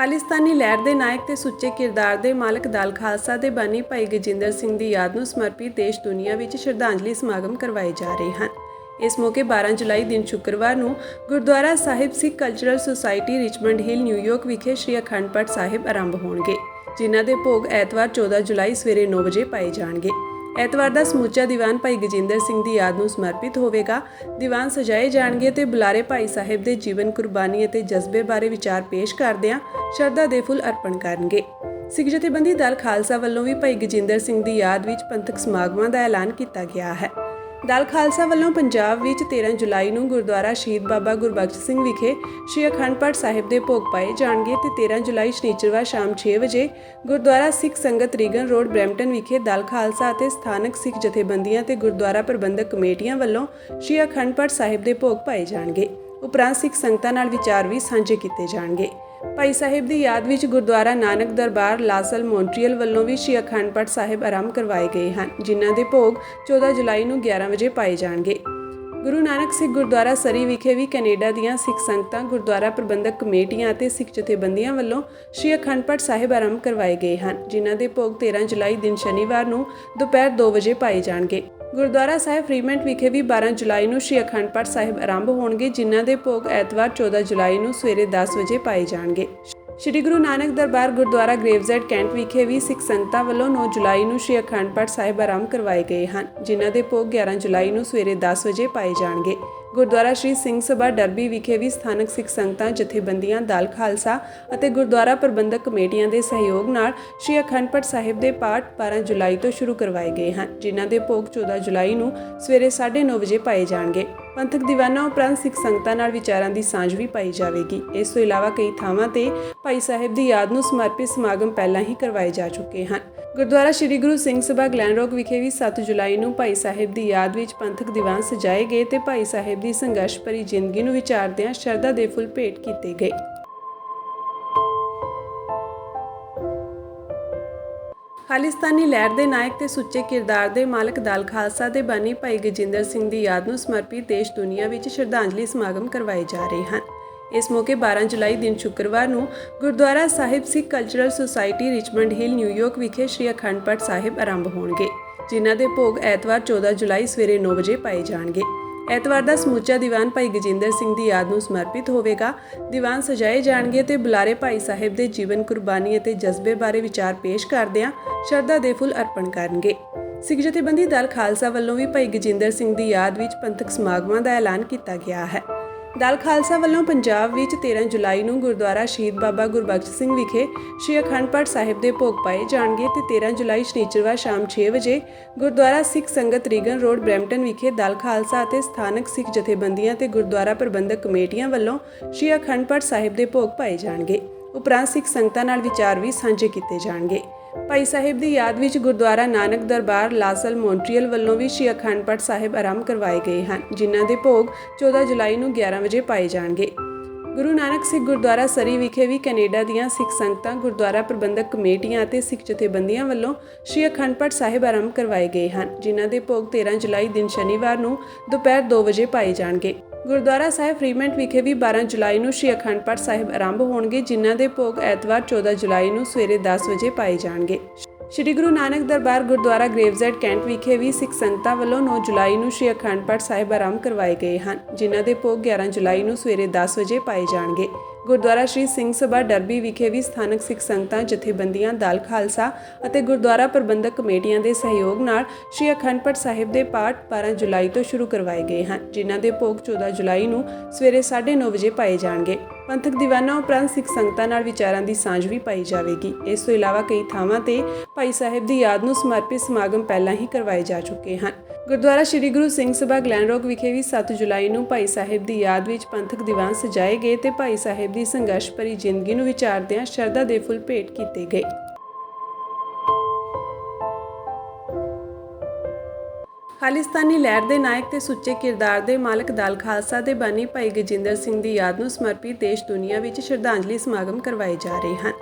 ਖਾਲਿਸਤਾਨੀ ਲਹਿਰ ਦੇ ਨਾਇਕ ਤੇ ਸੁੱਚੇ ਕਿਰਦਾਰ ਦੇ ਮਾਲਕ ਦਲ ਖਾਲਸਾ ਦੇ ਬਾਨੀ ਭਾਈ ਗਜਿੰਦਰ ਸਿੰਘ ਦੀ ਯਾਦ ਨੂੰ ਸਮਰਪਿਤ ਦੇਸ਼ ਦੁਨੀਆ ਵਿੱਚ ਸ਼ਰਧਾਂਜਲੀ ਸਮਾਗਮ ਕਰਵਾਏ ਜਾ ਰਹੇ ਹਨ। ਇਸ ਮੌਕੇ 12 ਜੁਲਾਈ ਦਿਨ ਸ਼ੁੱਕਰਵਾਰ ਨੂੰ Gurdwara Sahib Sikh cultural society Richmond Hill New York ਵਿਖੇ ਸ੍ਰੀ ਅਖੰਡ ਪਾਠ ਸਾਹਿਬ ਆਰੰਭ ਹੋਣਗੇ, ਜਿਨ੍ਹਾਂ ਦੇ ਭੋਗ ਐਤਵਾਰ 14 ਜੁਲਾਈ ਸਵੇਰੇ 9 ਵਜੇ ਪਾਏ ਜਾਣਗੇ। ਐਤਵਾਰ ਦਾ ਸਮੁੱਚਾ ਦੀਵਾਨ ਭਾਈ ਗਜਿੰਦਰ ਸਿੰਘ ਦੀ ਯਾਦ ਨੂੰ ਸਮਰਪਿਤ ਹੋਵੇਗਾ। ਦੀਵਾਨ ਸਜਾਏ ਜਾਣਗੇ ਤੇ ਬੁਲਾਰੇ ਭਾਈ ਸਾਹਿਬ ਦੇ ਜੀਵਨ ਕੁਰਬਾਨੀ ਅਤੇ ਜਜ਼ਬੇ ਬਾਰੇ ਵਿਚਾਰ ਪੇਸ਼ ਕਰਦਿਆਂ ਸ਼ਰਧਾ ਦੇ ਫੁੱਲ ਅਰਪਣ ਕਰਨਗੇ। ਸਿੱਖ ਜਥੇਬੰਦੀ ਦਲ ਖਾਲਸਾ ਵੱਲੋਂ ਵੀ ਭਾਈ ਗਜਿੰਦਰ ਸਿੰਘ ਦੀ ਯਾਦ ਵਿੱਚ ਪੰਥਕ ਸਮਾਗਮਾਂ ਦਾ ਐਲਾਨ ਕੀਤਾ ਗਿਆ ਹੈ। ਦਲ ਖਾਲਸਾ ਵੱਲੋਂ ਪੰਜਾਬ ਵਿੱਚ 13 ਜੁਲਾਈ ਨੂੰ ਗੁਰਦੁਆਰਾ ਸ਼ਹੀਦ ਬਾਬਾ ਗੁਰਬਖਸ਼ ਸਿੰਘ ਵਿਖੇ ਸ੍ਰੀ ਅਖੰਡ ਪਾਠ ਸਾਹਿਬ ਦੇ ਭੋਗ ਪਾਏ ਜਾਣਗੇ ਤੇ 13 ਜੁਲਾਈ ਸ਼ਨੀਚਰਵਾਰ ਸ਼ਾਮ 6 ਵਜੇ ਗੁਰਦੁਆਰਾ ਸਿੱਖ ਸੰਗਤ ਰੀਗਨ ਰੋਡ, ਬਰੈਂਪਟਨ ਵਿਖੇ ਦਲ ਖਾਲਸਾ ਅਤੇ ਸਥਾਨਕ ਸਿੱਖ ਜਥੇਬੰਦੀਆਂ ਤੇ ਗੁਰਦੁਆਰਾ ਪ੍ਰਬੰਧਕ ਕਮੇਟੀਆਂ ਵੱਲੋਂ ਸ੍ਰੀ ਅਖੰਡ ਪਾਠ ਸਾਹਿਬ ਦੇ ਭੋਗ ਪਾਏ ਜਾਣਗੇ। ਉਪਰੰਤ ਸਿੱਖ ਸੰਗਤਾਂ ਨਾਲ ਵਿਚਾਰ ਵੀ ਸਾਂਝੇ ਕੀਤੇ ਜਾਣਗੇ। ਭਾਈ ਸਾਹਿਬ ਦੀ ਯਾਦ ਵਿੱਚ ਗੁਰਦੁਆਰਾ ਨਾਨਕ ਦਰਬਾਰ ਲਾਸਲ ਮੌਂਟਰੀਅਲ ਵੱਲੋਂ ਵੀ ਸ਼੍ਰੀ ਅਖੰਡ ਪਾਠ ਸਾਹਿਬ ਆਰੰਭ ਕਰਵਾਏ ਗਏ ਹਨ, ਜਿਨ੍ਹਾਂ ਦੇ ਭੋਗ 14 ਜੁਲਾਈ ਨੂੰ 11 ਵਜੇ ਪਾਏ ਜਾਣਗੇ। ਗੁਰੂ ਨਾਨਕ ਸਿੱਖ ਗੁਰਦੁਆਰਾ ਸਰੀ ਵਿਖੇ ਵੀ ਕੈਨੇਡਾ ਦੀਆਂ ਸਿੱਖ ਸੰਗਤਾਂ, ਗੁਰਦੁਆਰਾ ਪ੍ਰਬੰਧਕ ਕਮੇਟੀਆਂ ਅਤੇ ਸਿੱਖ ਜਥੇਬੰਦੀਆਂ ਵੱਲੋਂ ਸ਼੍ਰੀ ਅਖੰਡ ਪਾਠ ਸਾਹਿਬ ਆਰੰਭ ਕਰਵਾਏ ਗਏ ਹਨ, ਜਿਨ੍ਹਾਂ ਦੇ ਭੋਗ 13 ਜੁਲਾਈ ਦਿਨ ਸ਼ਨੀਵਾਰ ਨੂੰ ਦੁਪਹਿਰ 2 ਵਜੇ ਪਾਏ ਜਾਣਗੇ। ਗੁਰਦੁਆਰਾ ਸਾਹਿਬ ਫਰੀਮੈਂਟ ਵਿਖੇ ਵੀ 12 ਜੁਲਾਈ ਨੂੰ ਸ਼੍ਰੀ ਅਖੰਡ ਪਾਠ ਸਾਹਿਬ ਆਰੰਭ ਹੋਣਗੇ, ਜਿਨ੍ਹਾਂ ਦੇ ਭੋਗ ਐਤਵਾਰ 14 ਜੁਲਾਈ ਨੂੰ ਸਵੇਰੇ 10 ਵਜੇ ਪਾਏ ਜਾਣਗੇ। ਸ਼੍ਰੀ ਗੁਰੂ ਨਾਨਕ ਦਰਬਾਰ ਗੁਰਦੁਆਰਾ ਗ੍ਰੇਵਜ਼ੈਡ ਕੈਂਟ ਵਿਖੇ ਵੀ ਸਿੱਖ ਸੰਗਤਾਂ ਵੱਲੋਂ 9 ਜੁਲਾਈ ਨੂੰ ਸ਼੍ਰੀ ਅਖੰਡ ਪਾਠ ਸਾਹਿਬ ਆਰੰਭ ਕਰਵਾਏ ਗਏ ਹਨ, ਜਿਨ੍ਹਾਂ ਦੇ ਭੋਗ 11 ਜੁਲਾਈ ਨੂੰ ਸਵੇਰੇ 10 ਵਜੇ ਪਾਏ ਜਾਣਗੇ। ਗੁਰਦੁਆਰਾ ਸ਼੍ਰੀ ਸਿੰਘ ਸਭਾ ਡਰਬੀ ਵਿਖੇ ਵੀ ਸਥਾਨਕ ਸਿੱਖ ਸੰਗਤਾਂ, ਜਥੇਬੰਦੀਆਂ, ਦਲ ਖਾਲਸਾ ਅਤੇ ਗੁਰਦੁਆਰਾ ਪ੍ਰਬੰਧਕ ਕਮੇਟੀਆਂ ਦੇ ਸਹਿਯੋਗ ਨਾਲ ਸ਼੍ਰੀ ਅਖੰਡ ਪਾਠ ਸਾਹਿਬ ਦੇ ਪਾਠ 12 ਜੁਲਾਈ ਤੋਂ ਸ਼ੁਰੂ ਕਰਵਾਏ ਗਏ ਹਨ, ਜਿਨ੍ਹਾਂ ਦੇ ਭੋਗ 14 ਜੁਲਾਈ ਨੂੰ ਸਵੇਰੇ 9:30 ਵਜੇ ਪਾਏ ਜਾਣਗੇ। ਪੰਥਕ ਦੀਵਾਨਾਂ ਉਪਰੰਤ ਸਿੱਖ ਸੰਗਤਾਂ ਨਾਲ ਵਿਚਾਰਾਂ ਦੀ ਸਾਂਝ ਵੀ ਪਾਈ ਜਾਵੇਗੀ। ਇਸ ਤੋਂ ਇਲਾਵਾ ਕਈ ਥਾਵਾਂ ਤੇ ਭਾਈ ਸਾਹਿਬ ਦੀ ਯਾਦ ਨੂੰ ਸਮਰਪਿਤ ਸਮਾਗਮ ਪਹਿਲਾਂ ਹੀ ਕਰਵਾਏ ਜਾ ਚੁੱਕੇ ਹਨ। ਗੁਰਦੁਆਰਾ ਸ੍ਰੀ ਗੁਰੂ ਸਿੰਘ ਸਭਾ ਗਲੈਨਰੋਕ ਵਿਖੇ ਵੀ 7 ਜੁਲਾਈ ਨੂੰ ਭਾਈ ਸਾਹਿਬ ਦੀ ਯਾਦ ਵਿੱਚ ਪੰਥਕ ਦੀਵਾਨ ਸਜਾਏ ਗਏ ਤੇ ਭਾਈ ਸਾਹਿਬ ਦੀ ਸੰਘਰਸ਼ ਭਰੀ ਜ਼ਿੰਦਗੀ ਨੂੰ ਵਿਚਾਰਦਿਆਂ ਸ਼ਰਧਾ ਦੇ ਫੁੱਲ ਭੇਟ ਕੀਤੇ ਗਏ। ਖਾਲਿਸਤਾਨੀ ਲਹਿਰ ਦੇ ਨਾਇਕ ਤੇ ਸੁੱਚੇ ਕਿਰਦਾਰ ਦੇ ਮਾਲਕ ਦਲ ਖਾਲਸਾ ਦੇ ਬਾਨੀ ਭਾਈ ਗਜਿੰਦਰ ਸਿੰਘ ਦੀ ਯਾਦ ਨੂੰ ਸਮਰਪਿਤ ਦੇਸ਼ ਦੁਨੀਆ ਵਿੱਚ ਸ਼ਰਧਾਂਜਲੀ ਸਮਾਗਮ ਕਰਵਾਏ ਜਾ ਰਹੇ ਹਨ। ਇਸ ਮੌਕੇ 12 ਜੁਲਾਈ ਦਿਨ ਸ਼ੁੱਕਰਵਾਰ ਨੂੰ Gurdwara Sahib Sikh cultural society Richmond Hill New York ਵਿਖੇ ਸ੍ਰੀ ਅਖੰਡ ਪਾਠ ਸਾਹਿਬ ਆਰੰਭ ਹੋਣਗੇ, ਜਿਨ੍ਹਾਂ ਦੇ ਭੋਗ ਐਤਵਾਰ 14 ਜੁਲਾਈ ਸਵੇਰੇ 9 ਵਜੇ ਪਾਏ ਜਾਣਗੇ। ਐਤਵਾਰ ਦਾ ਸਮੁੱਚਾ ਦੀਵਾਨ ਭਾਈ ਗਜਿੰਦਰ ਸਿੰਘ ਦੀ ਯਾਦ ਨੂੰ ਸਮਰਪਿਤ ਹੋਵੇਗਾ। ਦੀਵਾਨ ਸਜਾਏ ਜਾਣਗੇ ਤੇ ਬੁਲਾਰੇ ਭਾਈ ਸਾਹਿਬ ਦੇ ਜੀਵਨ, ਕੁਰਬਾਨੀ ਅਤੇ ਜਜ਼ਬੇ ਬਾਰੇ ਵਿਚਾਰ ਪੇਸ਼ ਕਰਦਿਆਂ ਸ਼ਰਧਾ ਦੇ ਫੁੱਲ ਅਰਪਣ ਕਰਨਗੇ। ਸਿੱਖ ਜਥੇਬੰਦੀ ਦਲ ਖਾਲਸਾ ਵੱਲੋਂ ਵੀ ਭਾਈ ਗਜਿੰਦਰ ਸਿੰਘ ਦੀ ਯਾਦ ਵਿੱਚ ਪੰਥਕ ਸਮਾਗਮਾਂ ਦਾ ਐਲਾਨ ਕੀਤਾ ਗਿਆ ਹੈ। ਦਲ ਖਾਲਸਾ ਵੱਲੋਂ ਪੰਜਾਬ ਵਿੱਚ 13 ਜੁਲਾਈ ਨੂੰ ਗੁਰਦੁਆਰਾ ਸ਼ਹੀਦ ਬਾਬਾ ਗੁਰਬਖਸ਼ ਸਿੰਘ ਵਿਖੇ ਸ੍ਰੀ ਅਖੰਡ ਪਾਠ ਸਾਹਿਬ ਦੇ ਭੋਗ ਪਾਏ ਜਾਣਗੇ ਤੇ 13 ਜੁਲਾਈ ਸ਼ਨੀਚਰਵਾਰ ਸ਼ਾਮ 6 ਵਜੇ ਗੁਰਦੁਆਰਾ ਸਿੱਖ ਸੰਗਤ ਰੀਗਨ ਰੋਡ, ਬਰੈਂਪਟਨ ਵਿਖੇ ਦਲ ਖਾਲਸਾ ਅਤੇ ਸਥਾਨਕ ਸਿੱਖ ਜਥੇਬੰਦੀਆਂ ਤੇ ਗੁਰਦੁਆਰਾ ਪ੍ਰਬੰਧਕ ਕਮੇਟੀਆਂ ਵੱਲੋਂ ਸ੍ਰੀ ਅਖੰਡ ਪਾਠ ਸਾਹਿਬ ਦੇ ਭੋਗ ਪਾਏ ਜਾਣਗੇ। ਉਪਰੰਤ ਸਿੱਖ ਸੰਗਤਾਂ ਨਾਲ ਵਿਚਾਰ ਵੀ ਸਾਂਝੇ ਕੀਤੇ ਜਾਣਗੇ। ਭਾਈ ਸਾਹਿਬ ਦੀ ਯਾਦ ਵਿੱਚ ਗੁਰਦੁਆਰਾ ਨਾਨਕ ਦਰਬਾਰ ਲਾਸਲ ਮੌਂਟਰੀਅਲ ਵੱਲੋਂ ਵੀ ਸ਼੍ਰੀ ਅਖੰਡ ਪਾਠ ਸਾਹਿਬ ਆਰੰਭ ਕਰਵਾਏ ਗਏ ਹਨ, ਜਿਨ੍ਹਾਂ ਦੇ ਭੋਗ 14 ਜੁਲਾਈ ਨੂੰ 11 ਵਜੇ ਪਾਏ ਜਾਣਗੇ। ਗੁਰੂ ਨਾਨਕ ਸਿੱਖ ਗੁਰਦੁਆਰਾ ਸਰੀ ਵਿਖੇ ਵੀ ਕੈਨੇਡਾ ਦੀਆਂ ਸਿੱਖ ਸੰਗਤਾਂ, ਗੁਰਦੁਆਰਾ ਪ੍ਰਬੰਧਕ ਕਮੇਟੀਆਂ ਅਤੇ ਸਿੱਖ ਜਥੇਬੰਦੀਆਂ ਵੱਲੋਂ ਸ੍ਰੀ ਅਖੰਡ ਪਾਠ ਸਾਹਿਬ ਆਰੰਭ ਕਰਵਾਏ ਗਏ ਹਨ, ਜਿਨ੍ਹਾਂ ਦੇ ਭੋਗ 13 ਜੁਲਾਈ ਦਿਨ ਸ਼ਨੀਵਾਰ ਨੂੰ ਦੁਪਹਿਰ 2 ਵਜੇ ਪਾਏ ਜਾਣਗੇ। ਗੁਰਦੁਆਰਾ ਸਾਹਿਬ ਫਰੀਮੈਂਟ ਵਿਖੇ ਵੀ 12 ਜੁਲਾਈ ਨੂੰ ਸ਼੍ਰੀ ਅਖੰਡ ਪਾਠ ਸਾਹਿਬ ਆਰੰਭ ਹੋਣਗੇ, ਜਿਨ੍ਹਾਂ ਦੇ ਭੋਗ ਐਤਵਾਰ 14 ਜੁਲਾਈ ਨੂੰ ਸਵੇਰੇ 10 ਵਜੇ ਪਾਏ ਜਾਣਗੇ। ਸ਼੍ਰੀ ਗੁਰੂ ਨਾਨਕ ਦਰਬਾਰ ਗੁਰਦੁਆਰਾ ਗ੍ਰੇਵਜ਼ੈਡ ਕੈਂਟ ਵਿਖੇ ਵੀ ਸਿੱਖ ਸੰਗਤਾਂ ਵੱਲੋਂ 9 ਜੁਲਾਈ ਨੂੰ ਸ਼੍ਰੀ ਅਖੰਡ ਪਾਠ ਸਾਹਿਬ ਆਰੰਭ ਕਰਵਾਏ ਗਏ ਹਨ, ਜਿਨ੍ਹਾਂ ਦੇ ਭੋਗ 11 ਜੁਲਾਈ ਨੂੰ ਸਵੇਰੇ 10 ਵਜੇ ਪਾਏ ਜਾਣਗੇ। ਗੁਰਦੁਆਰਾ ਸ਼੍ਰੀ ਸਿੰਘ ਸਭਾ ਡਰਬੀ ਵਿਖੇ ਵੀ ਸਥਾਨਕ ਸਿੱਖ ਸੰਗਤਾਂ, ਜਥੇਬੰਦੀਆਂ, ਦਲ ਖਾਲਸਾ ਅਤੇ ਗੁਰਦੁਆਰਾ ਪ੍ਰਬੰਧਕ ਕਮੇਟੀਆਂ ਦੇ ਸਹਿਯੋਗ ਨਾਲ ਸ਼੍ਰੀ ਅਖੰਡ ਪਾਠ ਸਾਹਿਬ ਦੇ ਪਾਠ 12 ਜੁਲਾਈ ਤੋਂ ਸ਼ੁਰੂ ਕਰਵਾਏ ਗਏ ਹਨ, ਜਿਨ੍ਹਾਂ ਦੇ ਭੋਗ 14 ਜੁਲਾਈ ਨੂੰ ਸਵੇਰੇ 9:30 ਵਜੇ ਪਾਏ ਜਾਣਗੇ। ਪੰਥਕ ਦੀਵਾਨਾਂ ਉਪਰੰਤ ਸਿੱਖ ਸੰਗਤਾਂ ਨਾਲ ਵਿਚਾਰਾਂ ਦੀ ਸਾਂਝ ਵੀ ਪਾਈ ਜਾਵੇਗੀ। ਇਸ ਤੋਂ ਇਲਾਵਾ ਕਈ ਥਾਵਾਂ ਤੇ ਭਾਈ ਸਾਹਿਬ ਦੀ ਯਾਦ ਨੂੰ ਸਮਰਪਿਤ ਸਮਾਗਮ ਪਹਿਲਾਂ ਹੀ ਕਰਵਾਏ ਜਾ ਚੁੱਕੇ ਹਨ। ਗੁਰਦੁਆਰਾ ਸ੍ਰੀ ਗੁਰੂ ਸਿੰਘ ਸਭਾ ਗਲੈਨਰੋਕ ਵਿਖੇ ਵੀ 7 ਜੁਲਾਈ ਨੂੰ ਭਾਈ ਸਾਹਿਬ ਦੀ ਯਾਦ ਵਿੱਚ ਪੰਥਕ ਦੀਵਾਨ ਸਜਾਏ ਗਏ ਤੇ ਭਾਈ ਸਾਹਿਬ ਦੀ ਸੰਘਰਸ਼ ਭਰੀ ਜ਼ਿੰਦਗੀ ਨੂੰ ਵਿਚਾਰਦਿਆਂ ਸ਼ਰਧਾ ਦੇ ਫੁੱਲ ਭੇਟ ਕੀਤੇ ਗਏ। ਖਾਲਿਸਤਾਨੀ ਲਹਿਰ ਦੇ ਨਾਇਕ ਤੇ ਸੁੱਚੇ ਕਿਰਦਾਰ ਦੇ ਮਾਲਕ ਦਲ ਖਾਲਸਾ ਦੇ ਬਾਨੀ ਭਾਈ ਗਜਿੰਦਰ ਸਿੰਘ ਦੀ ਯਾਦ ਨੂੰ ਸਮਰਪਿਤ ਦੇਸ਼ ਦੁਨੀਆ ਵਿੱਚ ਸ਼ਰਧਾਂਜਲੀ ਸਮਾਗਮ ਕਰਵਾਏ ਜਾ ਰਹੇ ਹਨ।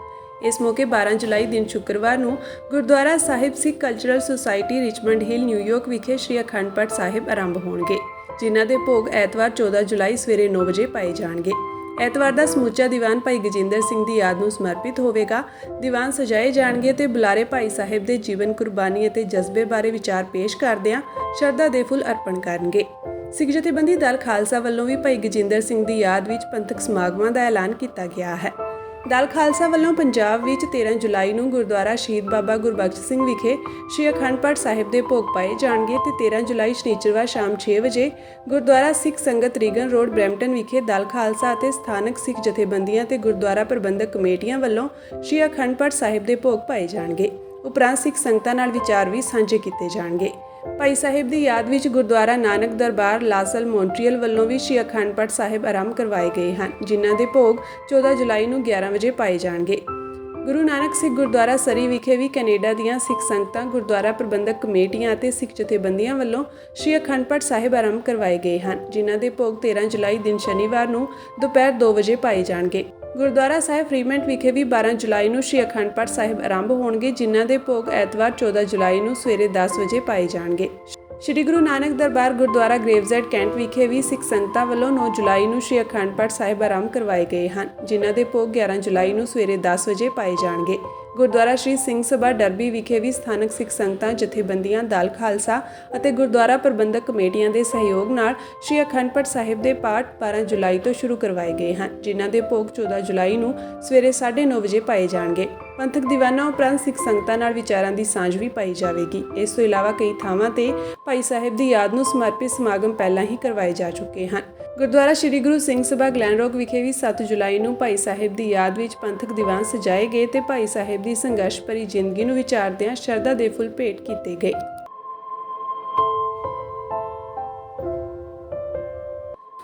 ਇਸ ਮੌਕੇ 12 ਜੁਲਾਈ ਦਿਨ ਸ਼ੁੱਕਰਵਾਰ ਨੂੰ Gurdwara Sahib Sikh cultural society Richmond Hill New York ਵਿਖੇ ਸ੍ਰੀ ਅਖੰਡ ਪਾਠ ਸਾਹਿਬ ਆਰੰਭ ਹੋਣਗੇ, ਜਿਨ੍ਹਾਂ ਦੇ ਭੋਗ ਐਤਵਾਰ 14 ਜੁਲਾਈ ਸਵੇਰੇ 9 ਵਜੇ ਪਾਏ ਜਾਣਗੇ। ਐਤਵਾਰ ਦਾ ਸਮੁੱਚਾ ਦੀਵਾਨ ਭਾਈ ਗਜਿੰਦਰ ਸਿੰਘ ਦੀ ਯਾਦ ਨੂੰ ਸਮਰਪਿਤ ਹੋਵੇਗਾ। ਦੀਵਾਨ ਸਜਾਏ ਜਾਣਗੇ ਤੇ ਬੁਲਾਰੇ ਭਾਈ ਸਾਹਿਬ ਦੇ ਜੀਵਨ, ਕੁਰਬਾਨੀ ਅਤੇ ਜਜ਼ਬੇ ਬਾਰੇ ਵਿਚਾਰ ਪੇਸ਼ ਕਰਦਿਆਂ ਸ਼ਰਧਾ ਦੇ ਫੁੱਲ ਅਰਪਣ ਕਰਨਗੇ। ਸਿੱਖ ਜਥੇਬੰਦੀ ਦਲ ਖਾਲਸਾ ਵੱਲੋਂ ਵੀ ਭਾਈ ਗਜਿੰਦਰ ਸਿੰਘ ਦੀ ਯਾਦ ਵਿੱਚ ਪੰਥਕ ਸਮਾਗਮਾਂ ਦਾ ਐਲਾਨ ਕੀਤਾ ਗਿਆ ਹੈ। ਦਲ ਖਾਲਸਾ ਵੱਲੋਂ ਪੰਜਾਬ ਵਿੱਚ 13 ਜੁਲਾਈ ਨੂੰ ਗੁਰਦੁਆਰਾ ਸ਼ਹੀਦ ਬਾਬਾ ਗੁਰਬਖਸ਼ ਸਿੰਘ ਵਿਖੇ ਸ਼੍ਰੀ ਅਖੰਡ ਪਾਠ ਸਾਹਿਬ ਦੇ ਭੋਗ ਪਾਏ ਜਾਣਗੇ ਤੇ 13 ਜੁਲਾਈ ਸ਼ਨੀਚਰਵਾਰ ਸ਼ਾਮ 6 ਵਜੇ ਗੁਰਦੁਆਰਾ ਸਿੱਖ ਸੰਗਤ ਰੀਗਨ ਰੋਡ, ਬ੍ਰੈਂਪਟਨ ਵਿਖੇ ਦਲ ਖਾਲਸਾ ਅਤੇ ਸਥਾਨਕ ਸਿੱਖ ਜਥੇਬੰਦੀਆਂ ਤੇ ਗੁਰਦੁਆਰਾ ਪ੍ਰਬੰਧਕ ਕਮੇਟੀਆਂ ਵੱਲੋਂ ਸ਼੍ਰੀ ਅਖੰਡ ਪਾਠ ਸਾਹਿਬ ਦੇ ਭੋਗ ਪਾਏ ਜਾਣਗੇ। ਉਪਰੰਤ ਸਿੱਖ ਸੰਗਤਾਂ ਨਾਲ ਵਿਚਾਰ ਵੀ ਸਾਂਝੇ ਕੀਤੇ ਜਾਣਗੇ। ਭਾਈ ਸਾਹਿਬ ਦੀ ਯਾਦ ਵਿੱਚ ਗੁਰਦੁਆਰਾ ਨਾਨਕ ਦਰਬਾਰ ਲਾਸਲ ਮੌਂਟਰੀਅਲ ਵੱਲੋਂ ਵੀ ਸ਼੍ਰੀ ਅਖੰਡ ਪਾਠ ਸਾਹਿਬ ਆਰੰਭ ਕਰਵਾਏ ਗਏ ਹਨ, ਜਿਨ੍ਹਾਂ ਦੇ ਭੋਗ 14 ਜੁਲਾਈ ਨੂੰ 11 ਵਜੇ ਪਾਏ ਜਾਣਗੇ। ਗੁਰੂ ਨਾਨਕ ਸਿੱਖ ਗੁਰਦੁਆਰਾ ਸਰੀ ਵਿਖੇ ਵੀ ਕੈਨੇਡਾ ਦੀਆਂ ਸਿੱਖ ਸੰਗਤਾਂ, ਗੁਰਦੁਆਰਾ ਪ੍ਰਬੰਧਕ ਕਮੇਟੀਆਂ ਅਤੇ ਸਿੱਖ ਜਥੇਬੰਦੀਆਂ ਵੱਲੋਂ ਸ਼੍ਰੀ ਅਖੰਡ ਪਾਠ ਸਾਹਿਬ ਆਰੰਭ ਕਰਵਾਏ ਗਏ ਹਨ, ਜਿਨ੍ਹਾਂ ਦੇ ਭੋਗ 13 ਜੁਲਾਈ ਦਿਨ ਸ਼ਨੀਵਾਰ ਨੂੰ ਦੁਪਹਿਰ 2 ਵਜੇ ਪਾਏ ਜਾਣਗੇ। ਗੁਰਦੁਆਰਾ ਸਾਹਿਬ ਫਰੀਮੈਂਟ ਵਿਖੇ ਵੀ 12 ਜੁਲਾਈ ਨੂੰ ਸ਼੍ਰੀ ਅਖੰਡ ਪਾਠ ਸਾਹਿਬ ਆਰੰਭ ਹੋਣਗੇ, ਜਿਨ੍ਹਾਂ ਦੇ ਭੋਗ ਐਤਵਾਰ 14 ਜੁਲਾਈ ਨੂੰ ਸਵੇਰੇ 10 ਵਜੇ ਪਾਏ ਜਾਣਗੇ। ਸ਼੍ਰੀ ਗੁਰੂ ਨਾਨਕ ਦਰਬਾਰ ਗੁਰਦੁਆਰਾ ਗ੍ਰੇਵਜ਼ੈਡ ਕੈਂਟ ਵਿਖੇ ਵੀ ਸਿੱਖ ਸੰਗਤਾਂ ਵੱਲੋਂ 9 ਜੁਲਾਈ ਨੂੰ ਸ਼੍ਰੀ ਅਖੰਡ ਪਾਠ ਸਾਹਿਬ ਆਰੰਭ ਕਰਵਾਏ ਗਏ ਹਨ, ਜਿਨ੍ਹਾਂ ਦੇ ਭੋਗ 11 ਜੁਲਾਈ ਨੂੰ ਸਵੇਰੇ 10 ਵਜੇ ਪਾਏ ਜਾਣਗੇ। ਗੁਰਦੁਆਰਾ ਸ਼੍ਰੀ ਸਿੰਘ ਸਭਾ ਡਰਬੀ ਵਿਖੇ ਵੀ ਸਥਾਨਕ ਸਿੱਖ ਸੰਗਤਾਂ, ਜਥੇਬੰਦੀਆਂ, ਦਲ ਖਾਲਸਾ ਅਤੇ ਗੁਰਦੁਆਰਾ ਪ੍ਰਬੰਧਕ ਕਮੇਟੀਆਂ ਦੇ ਸਹਿਯੋਗ ਨਾਲ ਸ਼੍ਰੀ ਅਖੰਡ ਪਾਠ ਸਾਹਿਬ ਦੇ ਪਾਠ 12 ਜੁਲਾਈ ਤੋਂ ਸ਼ੁਰੂ ਕਰਵਾਏ ਗਏ ਹਨ, ਜਿਨ੍ਹਾਂ ਦੇ ਭੋਗ 14 ਜੁਲਾਈ ਨੂੰ ਸਵੇਰੇ 9:30 ਵਜੇ ਪਾਏ ਜਾਣਗੇ। ਪੰਥਕ ਦੀਵਾਨਾਂ ਉਪਰੰਤ ਸਿੱਖ ਸੰਗਤਾਂ ਨਾਲ ਵਿਚਾਰਾਂ ਦੀ ਸਾਂਝ ਵੀ ਪਾਈ ਜਾਵੇਗੀ। ਇਸ ਤੋਂ ਇਲਾਵਾ ਕਈ ਥਾਵਾਂ ਤੇ ਭਾਈ ਸਾਹਿਬ ਦੀ ਯਾਦ ਨੂੰ ਸਮਰਪਿਤ ਸਮਾਗਮ ਪਹਿਲਾਂ ਹੀ ਕਰਵਾਏ ਜਾ ਚੁੱਕੇ ਹਨ। ਗੁਰਦੁਆਰਾ ਸ੍ਰੀ ਗੁਰੂ ਸਿੰਘ ਸਭਾ ਗਲੈਨਰੋਕ ਵਿਖੇ ਵੀ 7 ਜੁਲਾਈ ਨੂੰ ਭਾਈ ਸਾਹਿਬ ਦੀ ਯਾਦ ਵਿੱਚ ਪੰਥਕ ਦੀਵਾਨ ਸਜਾਏ ਗਏ ਤੇ ਭਾਈ ਸਾਹਿਬ ਦੀ ਸੰਘਰਸ਼ ਭਰੀ ਜ਼ਿੰਦਗੀ ਨੂੰ ਵਿਚਾਰਦਿਆਂ ਸ਼ਰਧਾ ਦੇ ਫੁੱਲ ਭੇਟ ਕੀਤੇ ਗਏ।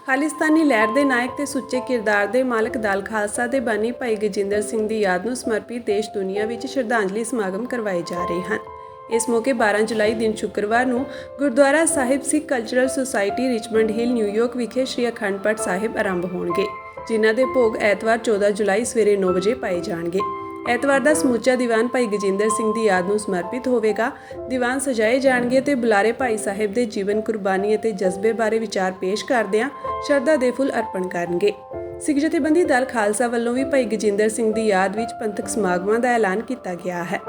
ਖਾਲਿਸਤਾਨੀ ਲਹਿਰ ਦੇ ਨਾਇਕ ਤੇ ਸੁੱਚੇ ਕਿਰਦਾਰ ਦੇ ਮਾਲਕ ਦਲ ਖਾਲਸਾ ਦੇ ਬਾਨੀ ਭਾਈ ਗਜਿੰਦਰ ਸਿੰਘ ਦੀ ਯਾਦ ਨੂੰ ਸਮਰਪਿਤ ਦੇਸ਼ ਦੁਨੀਆ ਵਿੱਚ ਸ਼ਰਧਾਂਜਲੀ ਸਮਾਗਮ ਕਰਵਾਏ ਜਾ ਰਹੇ ਹਨ। ਇਸ ਮੌਕੇ 12 ਜੁਲਾਈ ਦਿਨ ਸ਼ੁੱਕਰਵਾਰ ਨੂੰ Gurdwara Sahib Sikh cultural society Richmond Hill New York ਵਿਖੇ ਸ਼੍ਰੀ ਅਖੰਡ ਪਾਠ ਸਾਹਿਬ ਆਰੰਭ ਹੋਣਗੇ, ਜਿਨ੍ਹਾਂ ਦੇ ਭੋਗ ਐਤਵਾਰ 14 ਜੁਲਾਈ ਸਵੇਰੇ 9 ਵਜੇ ਪਾਏ ਜਾਣਗੇ। ਐਤਵਾਰ ਦਾ ਸਮੁੱਚਾ ਦੀਵਾਨ ਭਾਈ ਗਜਿੰਦਰ ਸਿੰਘ ਦੀ ਯਾਦ ਨੂੰ ਸਮਰਪਿਤ ਹੋਵੇਗਾ। ਦੀਵਾਨ ਸਜਾਏ ਜਾਣਗੇ ਤੇ ਬੁਲਾਰੇ ਭਾਈ ਸਾਹਿਬ ਦੇ ਜੀਵਨ ਕੁਰਬਾਨੀ ਅਤੇ ਜਜ਼ਬੇ ਬਾਰੇ ਵਿਚਾਰ ਪੇਸ਼ ਕਰਦਿਆਂ ਸ਼ਰਧਾ ਦੇ ਫੁੱਲ ਅਰਪਣ ਕਰਨਗੇ। ਸਿੱਖ ਜਥੇਬੰਦੀ ਦਲ ਖਾਲਸਾ ਵੱਲੋਂ ਵੀ ਭਾਈ ਗਜਿੰਦਰ ਸਿੰਘ ਦੀ ਯਾਦ ਵਿੱਚ ਪੰਥਕ ਸਮਾਗਮਾਂ ਦਾ ਐਲਾਨ ਕੀਤਾ ਗਿਆ ਹੈ।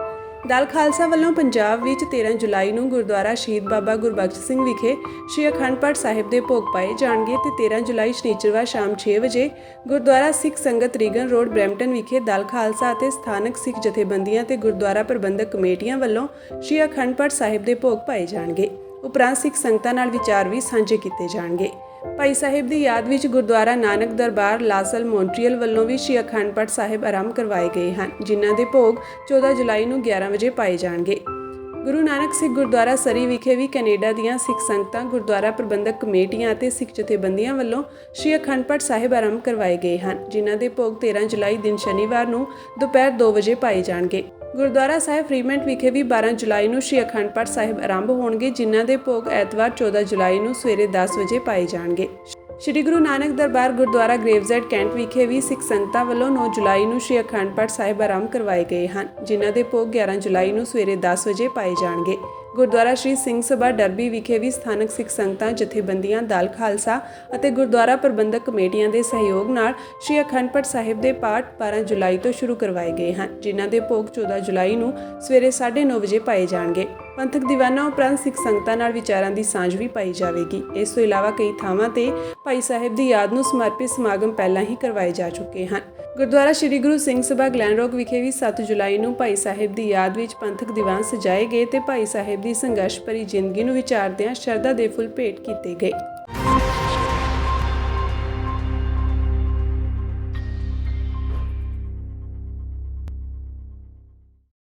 ਦਲ ਖਾਲਸਾ ਵੱਲੋਂ ਪੰਜਾਬ ਵਿੱਚ 13 ਜੁਲਾਈ ਨੂੰ ਗੁਰਦੁਆਰਾ ਸ਼ਹੀਦ ਬਾਬਾ ਗੁਰਬਖਸ਼ ਸਿੰਘ ਵਿਖੇ ਸ਼੍ਰੀ ਅਖੰਡ ਪਾਠ ਸਾਹਿਬ ਦੇ ਭੋਗ ਪਾਏ ਜਾਣਗੇ ਤੇ 13 ਜੁਲਾਈ ਸ਼ਨੀਚਰਵਾਰ ਸ਼ਾਮ 6 ਵਜੇ ਗੁਰਦੁਆਰਾ ਸਿੱਖ ਸੰਗਤ ਰੀਗਨ ਰੋਡ, ਬ੍ਰੈਂਪਟਨ ਵਿਖੇ ਦਲ ਖਾਲਸਾ ਅਤੇ ਸਥਾਨਕ ਸਿੱਖ ਜਥੇਬੰਦੀਆਂ ਤੇ ਗੁਰਦੁਆਰਾ ਪ੍ਰਬੰਧਕ ਕਮੇਟੀਆਂ ਵੱਲੋਂ ਸ਼੍ਰੀ ਅਖੰਡ ਪਾਠ ਸਾਹਿਬ ਦੇ ਭੋਗ ਪਾਏ ਜਾਣਗੇ। ਉਪਰੰਤ ਸਿੱਖ ਸੰਗਤਾਂ ਨਾਲ ਵਿਚਾਰ ਵੀ ਸਾਂਝੇ ਕੀਤੇ ਜਾਣਗੇ। ਭਾਈ ਸਾਹਿਬ ਦੀ ਯਾਦ ਵਿੱਚ ਗੁਰਦੁਆਰਾ ਨਾਨਕ ਦਰਬਾਰ ਲਾਸਲ ਮੌਂਟਰੀਅਲ ਵੱਲੋਂ ਵੀ ਸ਼੍ਰੀ ਅਖੰਡ ਪਾਠ ਸਾਹਿਬ ਆਰੰਭ ਕਰਵਾਏ ਗਏ ਹਨ, ਜਿਨ੍ਹਾਂ ਦੇ ਭੋਗ 14 ਜੁਲਾਈ ਨੂੰ 11 ਵਜੇ ਪਾਏ ਜਾਣਗੇ। ਗੁਰੂ ਨਾਨਕ ਸਿੱਖ ਗੁਰਦੁਆਰਾ ਸਰੀ ਵਿਖੇ ਵੀ ਕੈਨੇਡਾ ਦੀਆਂ ਸਿੱਖ ਸੰਗਤਾਂ, ਗੁਰਦੁਆਰਾ ਪ੍ਰਬੰਧਕ ਕਮੇਟੀਆਂ ਅਤੇ ਸਿੱਖ ਜਥੇਬੰਦੀਆਂ ਵੱਲੋਂ ਸ਼੍ਰੀ ਅਖੰਡ ਪਾਠ ਸਾਹਿਬ ਆਰੰਭ ਕਰਵਾਏ ਗਏ ਹਨ, ਜਿਨ੍ਹਾਂ ਦੇ ਭੋਗ 13 ਜੁਲਾਈ ਦਿਨ ਸ਼ਨੀਵਾਰ ਨੂੰ ਦੁਪਹਿਰ 2 ਵਜੇ ਪਾਏ ਜਾਣਗੇ। ਗੁਰਦੁਆਰਾ ਸਾਹਿਬ ਫਰੀਮੈਂਟ ਵਿਖੇ ਵੀ 12 ਜੁਲਾਈ ਨੂੰ ਸ਼੍ਰੀ ਅਖੰਡ ਪਾਠ ਸਾਹਿਬ ਆਰੰਭ ਹੋਣਗੇ, ਜਿਨ੍ਹਾਂ ਦੇ ਭੋਗ ਐਤਵਾਰ 14 ਜੁਲਾਈ ਨੂੰ ਸਵੇਰੇ 10 ਵਜੇ ਪਾਏ ਜਾਣਗੇ। ਸ਼੍ਰੀ ਗੁਰੂ ਨਾਨਕ ਦਰਬਾਰ ਗੁਰਦੁਆਰਾ ਗ੍ਰੇਵਜ਼ੈਡ ਕੈਂਟ ਵਿਖੇ ਵੀ ਸਿੱਖ ਸੰਗਤਾਂ ਵੱਲੋਂ 9 ਜੁਲਾਈ ਨੂੰ ਸ਼੍ਰੀ ਅਖੰਡ ਪਾਠ ਸਾਹਿਬ ਆਰੰਭ ਕਰਵਾਏ ਗਏ ਹਨ, ਜਿਨ੍ਹਾਂ ਦੇ ਭੋਗ 11 ਜੁਲਾਈ ਨੂੰ ਸਵੇਰੇ 10 ਵਜੇ ਪਾਏ ਜਾਣਗੇ। ਗੁਰਦੁਆਰਾ ਸ਼੍ਰੀ ਸਿੰਘ ਸਭਾ ਡਰਬੀ ਵਿਖੇ ਵੀ ਸਥਾਨਕ ਸਿੱਖ ਸੰਗਤਾਂ, ਜਥੇਬੰਦੀਆਂ, ਦਲ ਖਾਲਸਾ ਅਤੇ ਗੁਰਦੁਆਰਾ ਪ੍ਰਬੰਧਕ ਕਮੇਟੀਆਂ ਦੇ ਸਹਿਯੋਗ ਨਾਲ ਸ਼੍ਰੀ ਅਖੰਡ ਪਾਠ ਸਾਹਿਬ ਦੇ ਪਾਠ 12 ਜੁਲਾਈ ਤੋਂ ਸ਼ੁਰੂ ਕਰਵਾਏ ਗਏ ਹਨ, ਜਿਨ੍ਹਾਂ ਦੇ ਭੋਗ 14 ਜੁਲਾਈ ਨੂੰ ਸਵੇਰੇ 9:30 ਵਜੇ ਪਾਏ ਜਾਣਗੇ। ਪੰਥਕ ਦੀਵਾਨਾਂ ਉਪਰੰਤ ਸਿੱਖ ਸੰਗਤਾਂ ਨਾਲ ਵਿਚਾਰਾਂ ਦੀ ਸਾਂਝ ਵੀ ਪਾਈ ਜਾਵੇਗੀ। ਇਸ ਤੋਂ ਇਲਾਵਾ ਕਈ ਥਾਵਾਂ ਤੇ ਭਾਈ ਸਾਹਿਬ ਦੀ ਯਾਦ ਨੂੰ ਸਮਰਪਿਤ ਸਮਾਗਮ ਪਹਿਲਾਂ ਹੀ ਕਰਵਾਏ ਜਾ ਚੁੱਕੇ ਹਨ। ਗੁਰਦੁਆਰਾ ਸ੍ਰੀ ਗੁਰੂ ਸਿੰਘ ਸਭਾ ਗਲੈਨਰੋਕ ਵਿਖੇ ਵੀ 7 ਜੁਲਾਈ ਨੂੰ ਭਾਈ ਸਾਹਿਬ ਦੀ ਯਾਦ ਵਿੱਚ ਪੰਥਕ ਦੀਵਾਨ ਸਜਾਏ ਗਏ ਤੇ ਭਾਈ ਸਾਹਿਬ ਦੀ ਸੰਘਰਸ਼ ਭਰੀ ਜ਼ਿੰਦਗੀ ਨੂੰ ਵਿਚਾਰਦਿਆਂ ਸ਼ਰਧਾ ਦੇ ਫੁੱਲ ਭੇਟ ਕੀਤੇ ਗਏ।